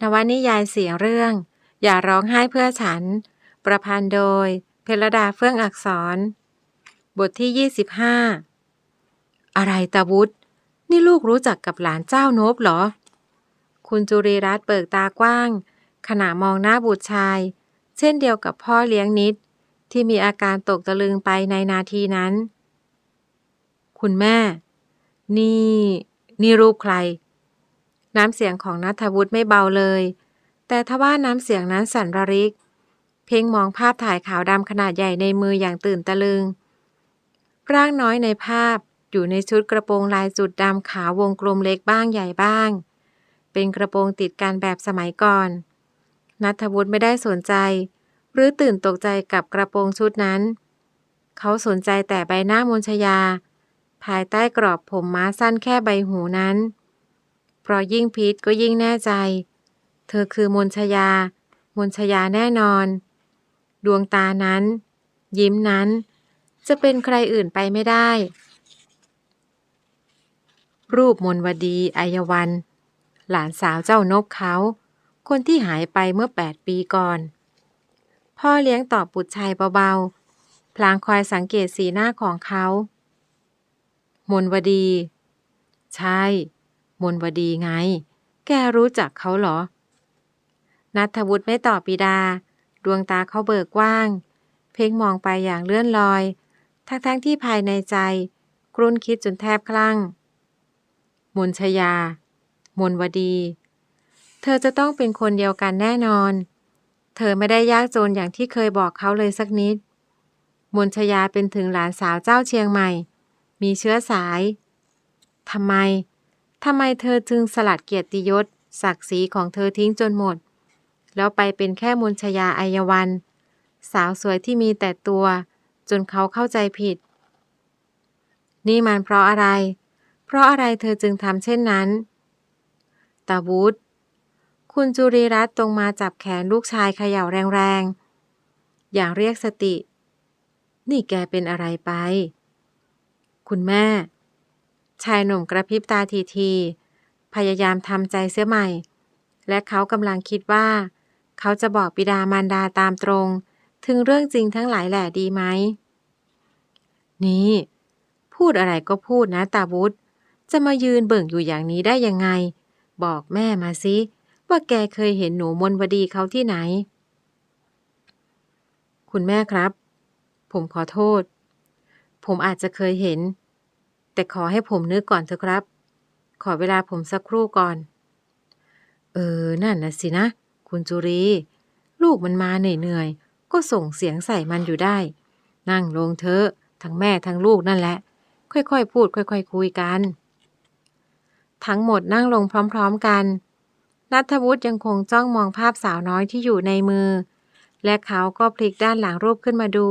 นวนิยายเสียงเรื่อง อย่าร้องไห้เพื่อฉัน ประพันธ์โดย เพลดาเฟื่องอักษร บทที่ 25 อะไรตาวุฒนี่ลูกรู้จักกับหลานเจ้านบเหรอ คุณจุรีรัตน์เปิกตากว้าง ขณะมองหน้าบุตรชาย เช่นเดียวกับพ่อเลี้ยงนิด ที่มีอาการตกตะลึงไปในนาทีนั้น คุณแม่ นี่ นี่รูปใคร น้ำเสียงของนัทวุฒิไม่เบาเลย แต่ทว่าน้ำเสียงนั้นสั่นระริก เพ่งมองภาพถ่ายขาวดำขนาดใหญ่ในมืออย่างตื่นตะลึง ร่างน้อยในภาพอยู่ในชุดกระโปรงลายจุดดำขาววงกลมเล็กบ้างใหญ่บ้าง เป็นกระโปรงติดกันแบบสมัยก่อน นัทวุฒิไม่ได้สนใจ หรือตื่นตกใจกับกระโปรงชุดนั้น เขาสนใจแต่ใบหน้ามนชยา ภายใต้กรอบผมม้าสั้นแค่ใบหูนั้น เพราะยิ่งพิษก็ยิ่งแน่ใจ เธอคือมนชยา มนชยาแน่นอน ดวงตานั้น ยิ้มนั้น จะเป็นใครอื่นไปไม่ได้ รูปมนวดีอายวัน หลานสาวเจ้านกเขา คนที่หายไปเมื่อแปดปีก่อน พ่อเลี้ยงตอบบุตรชายเบาๆ พลางคอยสังเกตสีหน้าของเขา มนวดี ใช่ มนวดีไง แกรู้จักเขาเหรอ นัทวุฒิไม่ตอบปิดา ดวงตาเขาเบิกกว้าง เพ่งมองไปอย่างเลื่อนลอย ทั้งๆทที่ภายในใจ กรุนคิดจนแทบคลั่ง มนชยา มนวดี เธอจะต้องเป็นคนเดียวกันแน่นอน เธอไม่ได้ยากจนอย่างที่เคยบอกเขาเลยสักนิด มนชยาเป็นถึงหลานสาวเจ้าเชียงใหม่ มีเชื้อสายทำไม ทำไมเธอจึงสลัดเกียรติยศ ศักดิ์ศรีของเธอทิ้งจนหมด แล้วไปเป็นแค่มนชยาอายวัน สาวสวยที่มีแต่ตัว จนเขาเข้าใจผิด นี่มันเพราะอะไร เพราะอะไรเธอจึงทำเช่นนั้นตาวุฒคุณจุรีรัตน์ตรงมาจับแขนลูกชายเขย่าแรงๆ อย่างเรียกสติ นี่แกเป็นอะไรไป คุณแม่ ชายหนุ่มกระพริบตาทีๆพยายามทำใจเสียใหม่ และเขากำลังคิดว่า เขาจะบอกบิดามารดาตามตรง ถึงเรื่องจริงทั้งหลายแหล่ดีไหม นี่ พูดอะไรก็พูดนะตาวุฒจะมายืนเบิ่งอยู่อย่างนี้ได้ยังไง บอกแม่มาสิ ว่าแกเคยเห็นหนูมนวดีเขาที่ไหน คุณแม่ครับ ผมขอโทษ ผมอาจจะเคยเห็น แต่ขอให้ผมนึกก่อนเถอะครับ ขอเวลาผมสักครู่ก่อน เออ นั่นนะสินะ คุณจุรี ลูกมันมาเหนื่อยๆ ก็ส่งเสียงใส่มันอยู่ได้ นั่งลงเถอะ ทั้งแม่ทั้งลูกนั่นแหละ ค่อยๆ พูด ค่อยๆคุยกัน ทั้งหมดนั่งลงพร้อมๆกันนัทวุฒิยังคงจ้องมองภาพสาวน้อยที่อยู่ในมือ และเขาก็พลิกด้านหลังรูปขึ้นมาดู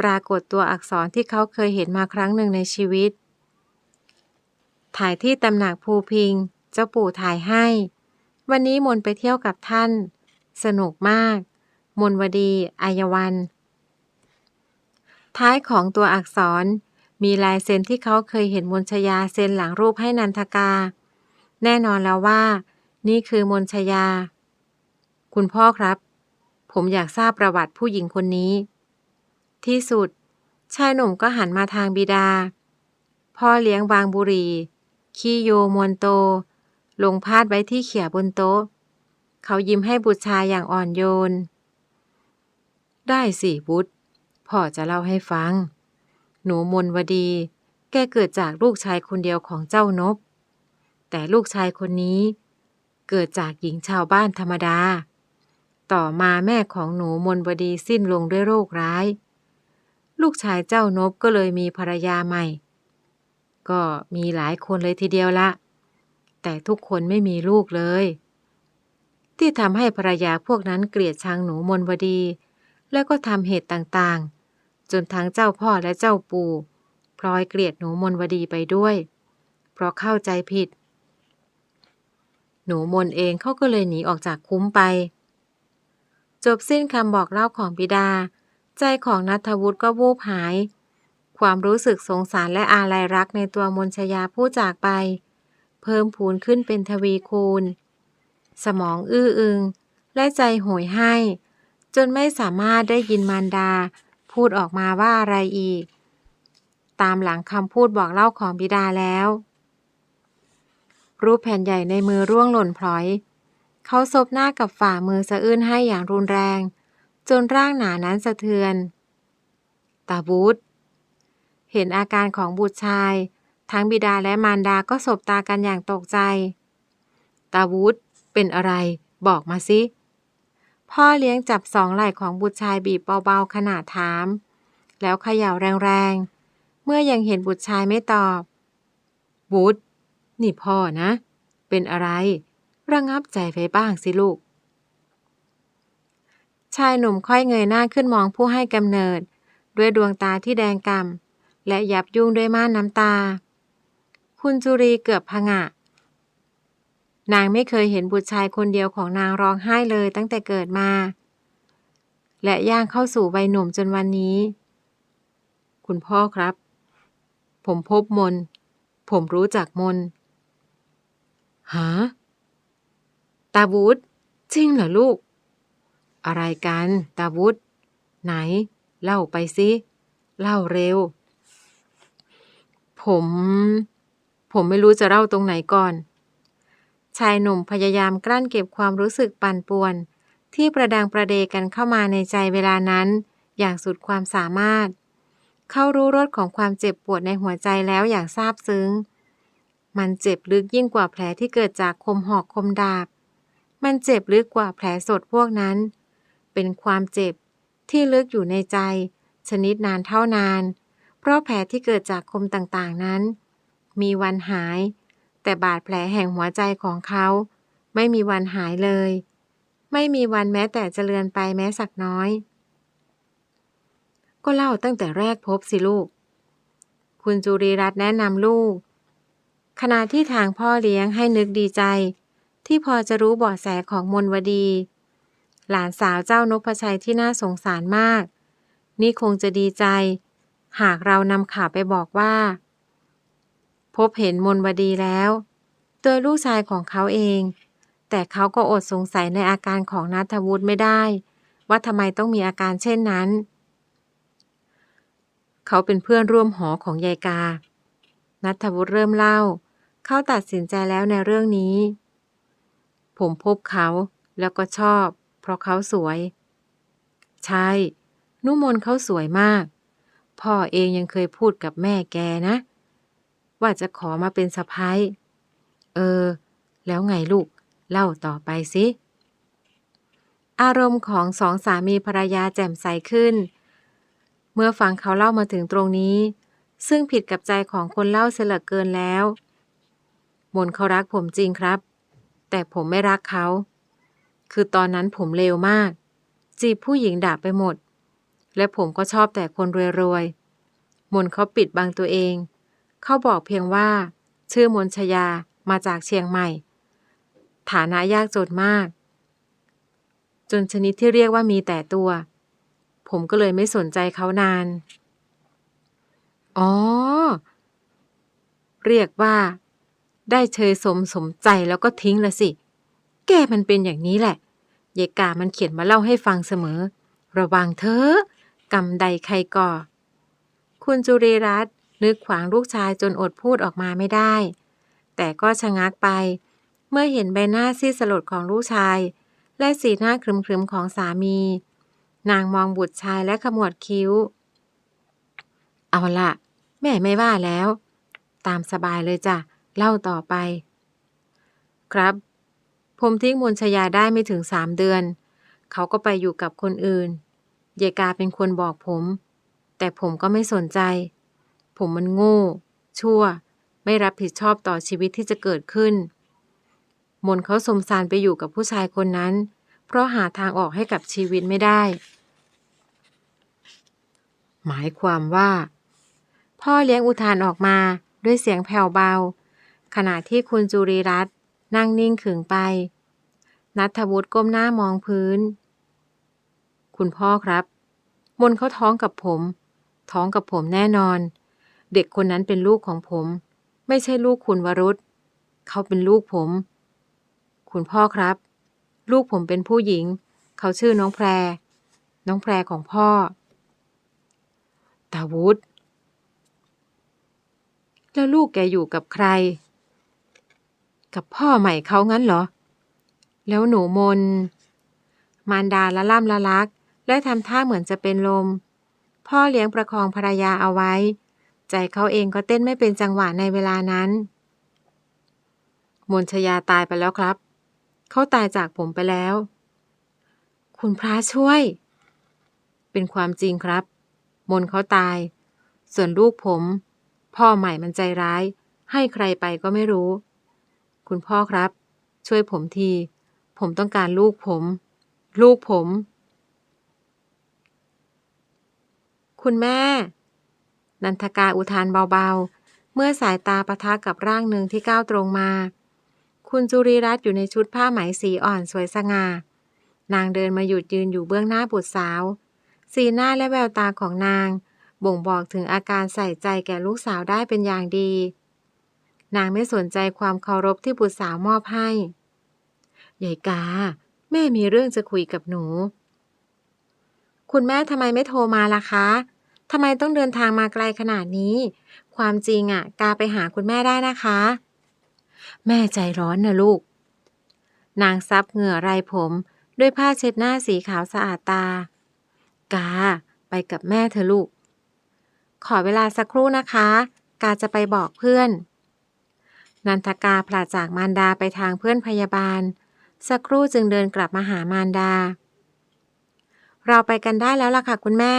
ปรากฏตัวอักษรที่เขาเคยเห็นมาครั้งหนึ่งในชีวิต ถ่ายที่ตำหนักภูพิง เจ้าปู่ถ่ายให้ วันนี้มนไปเที่ยวกับท่าน สนุกมาก มนวดีอายวัน ท้ายของตัวอักษรมีลายเซ็นที่เขาเคยเห็นมนชยาเซ็นหลังรูปให้นันทกา แน่นอนแล้วว่า นี่คือมนชยา คุณพ่อครับ ผมอยากทราบประวัติผู้หญิงคนนี้ ที่สุด ชายหนุ่มก็หันมาทางบิดา พ่อเลี้ยงวางบุรี ขี้โยมวนโต ลงพาดไว้ที่เขียบนโต๊ะ เขายิ้มให้บุตรชายอย่างอ่อนโยน ได้สิบุตรพ่อจะเล่าให้ฟัง หนูมนวดี แกเกิดจากลูกชายคนเดียวของเจ้านบ แต่ลูกชายคนนี้ เกิดจากหญิงชาวบ้านธรรมดา ต่อมาแม่ของหนูมนวดีสิ้นลงด้วยโรคร้าย ลูกชายเจ้านบก็เลยมีภรรยาใหม่ ก็มีหลายคนเลยทีเดียวละ แต่ทุกคนไม่มีลูกเลย ที่ทำให้ภรรยาพวกนั้นเกลียดชังหนูมนวดี แล้วก็ทำเหตุต่างๆ จนทั้งเจ้าพ่อและเจ้าปู่พลอยเกลียดหนูมนวดีไปด้วย เพราะเข้าใจผิด หนูมนเองเขาก็เลยหนีออกจากคุ้มไป จบสิ้นคำบอกเล่าของบิดา ใจของนัทวุฒิก็วูบหาย ความรู้สึกสงสารและอาลัยรักในตัวมนชยาผู้จากไป เพิ่มพูนขึ้นเป็นทวีคูณ สมองอื้ออึง และใจโหยให้ จนไม่สามารถได้ยินมารดา พูดออกมาว่าอะไรอีก ตามหลังคำพูดบอกเล่าของบิดาแล้ว รูปแผ่นใหญ่ในมือร่วงหล่นพลอย เขาซบหน้ากับฝ่ามือสะอื้นให้อย่างรุนแรง จนร่างหนานั้นสะเทือนตาบูธ เห็นอาการของบุตรชาย ทั้งบิดาและมารดาก็สบตากันอย่างตกใจ ตาวูดเป็นอะไร บอกมาสิ พ่อเลี้ยงจับสองไหล่ของบุตรชายบีบเบาๆขนาดถาม แล้วเขย่าแรงๆ เมื่อยังเห็นบุตรชายไม่ตอบวูดนี่พ่อนะ เป็นอะไร ระงับใจไว้บ้างสิลูก ชายหนุ่มค่อยเงยหน้าขึ้นมองผู้ให้กำเนิด ด้วยดวงตาที่แดงกำ่ำ และยับยุ่งด้วยม่านน้ำตา คุณจุรีเกือบผงะ นางไม่เคยเห็นบุตรชายคนเดียวของนางร้องไห้เลยตั้งแต่เกิดมา และย่างเข้าสู่วัยหนุ่มจนวันนี้ คุณพ่อครับ ผมพบมน ผมรู้จักมนฮะตาวุฒจริงเหรอลูก อะไรกัน ตาวุฒไหน เล่าไปสิ เล่าเร็ว ผม ผมไม่รู้จะเล่าตรงไหนก่อน ชายหนุ่มพยายามกลั้นเก็บความรู้สึกปั่นป่วน ที่ประดังประเดกันเข้ามาในใจเวลานั้น อย่างสุดความสามารถ เขารู้รสของความเจ็บปวดในหัวใจแล้วอย่างซาบซึ้ง มันเจ็บลึกยิ่งกว่าแผลที่เกิดจากคมหอกคมดาบ มันเจ็บลึกกว่าแผลสดพวกนั้น เป็นความเจ็บที่ลึกอยู่ในใจ ชนิดนานเท่านาน เพราะแผลที่เกิดจากคมต่างๆนั้น มีวันหาย แต่บาดแผลแห่งหัวใจของเขา ไม่มีวันหายเลย ไม่มีวันแม้แต่จะเลือนไปแม้สักน้อย ก็เล่าตั้งแต่แรกพบสิลูก คุณจุรีรัตน์แนะนำลูก ขณะที่ทางพ่อเลี้ยงให้นึกดีใจ ที่พอจะรู้เบาะแสของมนวดี หลานสาวเจ้านพชัยที่น่าสงสารมาก นี่คงจะดีใจ หากเรานำข่าวไปบอกว่า พบเห็นมนวดีแล้ว โดยลูกชายของเขาเอง แต่เขาก็อดสงสัยในอาการของนัทวุฒิไม่ได้ ว่าทำไมต้องมีอาการเช่นนั้น เขาเป็นเพื่อนร่วมหอของยายกา นัทวุฒิเริ่มเล่า เขาตัดสินใจแล้วในเรื่องนี้ ผมพบเขาแล้วก็ชอบ เพราะเขาสวย ใช่ นุมนเขาสวยมาก พ่อเองยังเคยพูดกับแม่แกนะ ว่าจะขอมาเป็นสะพ้ายเออ แล้วไงลูก เล่าต่อไปสิ อารมณ์ของสองสามีภรรยาแจ่มใสขึ้น เมื่อฟังเขาเล่ามาถึงตรงนี้ ซึ่งผิดกับใจของคนเล่าเสียเหลือเกินแล้วมนเขารักผมจริงครับ แต่ผมไม่รักเขา คือตอนนั้นผมเลวมาก จีบผู้หญิงด่าไปหมด และผมก็ชอบแต่คนรวยๆ มนเขาปิดบังตัวเอง เขาบอกเพียงว่า ชื่อมนชยามาจากเชียงใหม่ ฐานะยากจนมาก จนชนิดที่เรียกว่ามีแต่ตัว ผมก็เลยไม่สนใจเขานาน อ๋อ เรียกว่า ได้เชยสมสมใจแล้วก็ทิ้งละสิ แกมันเป็นอย่างนี้แหละ เยกามันเขียนมาเล่าให้ฟังเสมอ ระวังเธอ กำใดใครก่อ คุณจุรีรัตน์นึกขวางลูกชายจนอดพูดออกมาไม่ได้ แต่ก็ชะงักไป เมื่อเห็นใบหน้าซีดสลดของลูกชาย และสีหน้าครึมๆของสามี นางมองบุตรชายและขมวดคิ้ว เอาละแม่ไม่ว่าแล้ว ตามสบายเลยจ้ะ เล่าต่อไป ครับ ผมทิ้งมนชยาได้ไม่ถึงสามเดือน เขาก็ไปอยู่กับคนอื่น เยกาเป็นคนบอกผม แต่ผมก็ไม่สนใจ ผมมันโง่ ชั่ว ไม่รับผิดชอบต่อชีวิตที่จะเกิดขึ้น มนเขาสมสารไปอยู่กับผู้ชายคนนั้น เพราะหาทางออกให้กับชีวิตไม่ได้ หมายความว่า พ่อเลี้ยงอุทานออกมาด้วยเสียงแผ่วเบา ขณะที่คุณจุรีรัตน์นั่งนิ่งขึงไปนัทวุฒิก้มหน้ามองพื้น คุณพ่อครับ มนเขาท้องกับผม ท้องกับผมแน่นอน เด็กคนนั้นเป็นลูกของผม ไม่ใช่ลูกคุณวรุษ เขาเป็นลูกผม คุณพ่อครับ ลูกผมเป็นผู้หญิง เขาชื่อน้องแพร น้องแพรของพ่อ ตาวุฒแล้วลูกแกอยู่กับใคร กับพ่อใหม่เขางั้นเหรอ แล้วหนูมน มารดาละล่ำละลัก และทำท่าเหมือนจะเป็นลม พ่อเลี้ยงประคองภรรยาเอาไว้ ใจเขาเองก็เต้นไม่เป็นจังหวะในเวลานั้น มนชยาตายไปแล้วครับ เขาตายจากผมไปแล้ว คุณพระช่วย เป็นความจริงครับ มนเขาตาย ส่วนลูกผม พ่อใหม่มันใจร้าย ให้ใครไปก็ไม่รู้ คุณพ่อครับ ช่วยผมที ผมต้องการลูกผม ลูกผม คุณแม่ นันทกาอุทานเบาๆ เมื่อสายตาปะทะกับร่างหนึ่งที่ก้าวตรงมา คุณจุรีรัตน์อยู่ในชุดผ้าไหมสีอ่อนสวยสง่า นางเดินมาหยุดยืนอยู่เบื้องหน้าบุตรสาว สีหน้าและแววตาของนาง บ่งบอกถึงอาการใส่ใจแก่ลูกสาวได้เป็นอย่างดี นางไม่สนใจความเคารพที่บุตรสาวมอบให้ยายกา แม่มีเรื่องจะคุยกับหนู คุณแม่ทำไมไม่โทรมาล่ะคะ ทำไมต้องเดินทางมาไกลขนาดนี้ ความจริงอะ กาไปหาคุณแม่ได้นะคะ แม่ใจร้อนนะลูก นางซับเหงื่อไรผม ด้วยผ้าเช็ดหน้าสีขาวสะอาดตา กา ไปกับแม่เธอลูก ขอเวลาสักครู่นะคะ กาจะไปบอกเพื่อน นันทกาผลาดจากมารดาไปทางเพื่อนพยาบาล สักครู่จึงเดินกลับมาหามารดา เราไปกันได้แล้วล่ะค่ะคุณแม่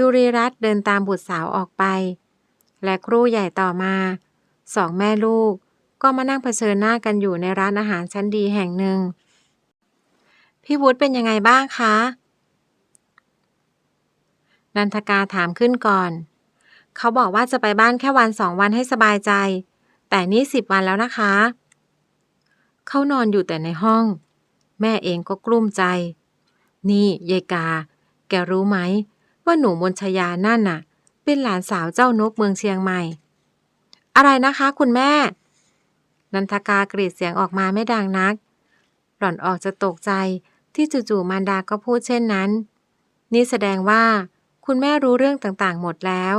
จุรีรัตน์เดินตามบุตรสาวออกไป และครู่ใหญ่ต่อมา สองแม่ลูกก็มานั่งเผชิญหน้ากันอยู่ในร้านอาหารชั้นดีแห่งหนึ่ง พี่วุฒิเป็นยังไงบ้างคะ นันทกาถามขึ้นก่อน เขาบอกว่าจะไปบ้านแค่วันสองวันให้สบายใจ แต่นี่สิบวันแล้วนะคะ เขานอนอยู่แต่ในห้อง แม่เองก็กลุ้มใจ นี่ยายกา แกรู้ไหม ว่าหนูมนชยานั่นน่ะ เป็นหลานสาวเจ้านกเมืองเชียงใหม่ อะไรนะคะ คุณแม่ นันทกากรีดเสียงออกมาไม่ดังนัก หล่อนออกจะตกใจที่จู่ๆมารดาก็พูดเช่นนั้น นี่แสดงว่า คุณแม่รู้เรื่องต่างๆ หมดแล้ว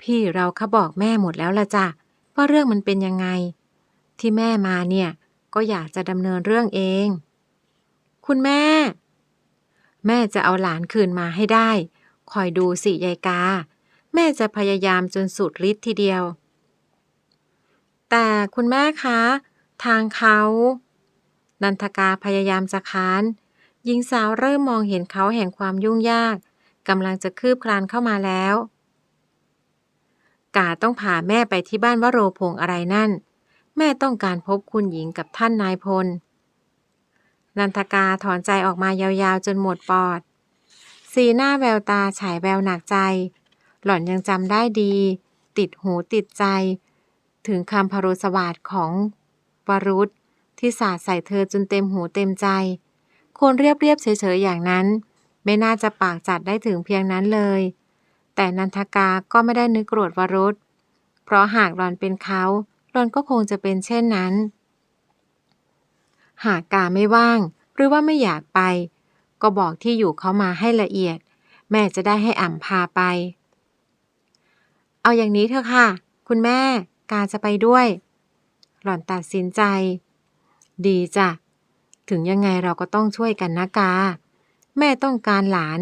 พี่เราเขาบอกแม่หมดแล้วละจ้ะว่าเรื่องมันเป็นยังไง ที่แม่มาเนี่ย ก็อยากจะดำเนินเรื่องเอง คุณแม่ แม่จะเอาหลานคืนมาให้ได้ คอยดูสิยายกา แม่จะพยายามจนสุดฤทธิ์ทีเดียว แต่คุณแม่คะ ทางเขา นันทกาพยายามจะค้านหญิงสาวเริ่มมองเห็นเขาแห่งความยุ่งยากกำลังจะคืบคลานเข้ามาแล้ว กาต้องพาแม่ไปที่บ้านวโรพงอะไรนั่น แม่ต้องการพบคุณหญิงกับท่านนายพล นันทกาถอนใจออกมายาวๆจนหมดปอด สีหน้าแววตาฉายแววหนักใจ หล่อนยังจำได้ดี ติดหูติดใจ ถึงคำพรุสวาทของวรุษที่สาดใส่เธอจนเต็มหูเต็มใจ คนเรียบเรียบๆเฉยๆอย่างนั้น ไม่น่าจะปากจัดได้ถึงเพียงนั้นเลย แต่นันทกาก็ไม่ได้นึกโกรธวรุษ เพราะหากหล่อนเป็นเขาหล่อนก็คงจะเป็นเช่นนั้น หากกาไม่ว่าง หรือว่าไม่อยากไป ก็บอกที่อยู่เขามาให้ละเอียด แม่จะได้ให้อ่ำพาไป เอาอย่างนี้เถอะค่ะ คุณแม่กาจะไปด้วย หล่อนตัดสินใจ ดีจ้ะ ถึงยังไงเราก็ต้องช่วยกันนะกา แม่ต้องการหลาน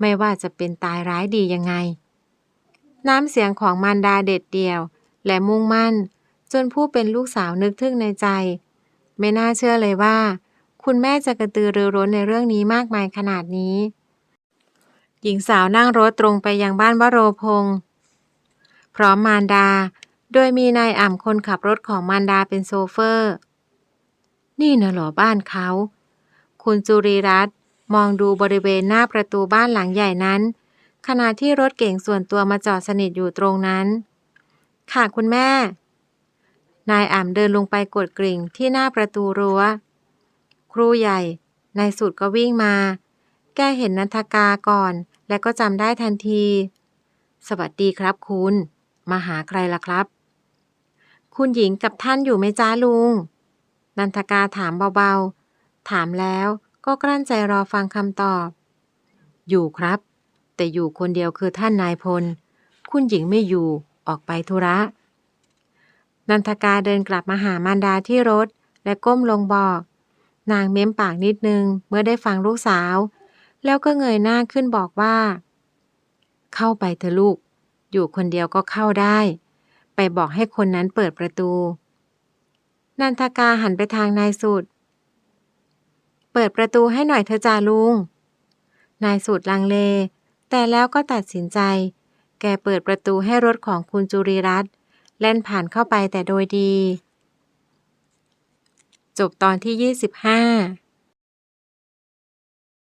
ไม่ว่าจะเป็นตายร้ายดียังไง น้ำเสียงของมารดาเด็ดเดี่ยว และมุ่งมั่น จนผู้เป็นลูกสาวนึกทึ่งในใจ ไม่น่าเชื่อเลยว่า คุณแม่จะกระตือรือร้นในเรื่องนี้มากมายขนาดนี้ หญิงสาวนั่งรถตรงไปยังบ้านวโรพงษ์พร้อมมารดา โดยมีนายอ่ำคนขับรถของมารดาเป็นโซเฟอร์ นี่นะหรอบ้านเขา คุณจุรีรัตน์มองดูบริเวณหน้าประตูบ้านหลังใหญ่นั้น ขณะที่รถเก๋งส่วนตัวมาจอดสนิทอยู่ตรงนั้น ค่ะคุณแม่ นายอ่ำเดินลงไปกดกริ่งที่หน้าประตูรั้ว ครูใหญ่ นายสุดก็วิ่งมา แกเห็นนันทกาก่อน และก็จำได้ทันที สวัสดีครับคุณ มาหาใครล่ะครับ คุณหญิงกับท่านอยู่ไหมจ้าลุง นันทกาถามเบาๆ ถามแล้วก็กลั้นใจรอฟังคำตอบ อยู่ครับ แต่อยู่คนเดียวคือท่านนายพล คุณหญิงไม่อยู่ ออกไปธุระ นันทกาเดินกลับมาหามารดาที่รถ และก้มลงบอก นางเม้มปากนิดนึงเมื่อได้ฟังลูกสาว แล้วก็เงยหน้าขึ้นบอกว่า เข้าไปเถอะลูก อยู่คนเดียวก็เข้าได้ ไปบอกให้คนนั้นเปิดประตู นันทกาหันไปทางนายสุด เปิดประตูให้หน่อยเถอจ่าลุง นายสุดลังเล แต่แล้วก็ตัดสินใจ แกเปิดประตูให้รถของคุณจุรีรัตน์ แล่นผ่านเข้าไปแต่โดยดี จบตอนที่ 25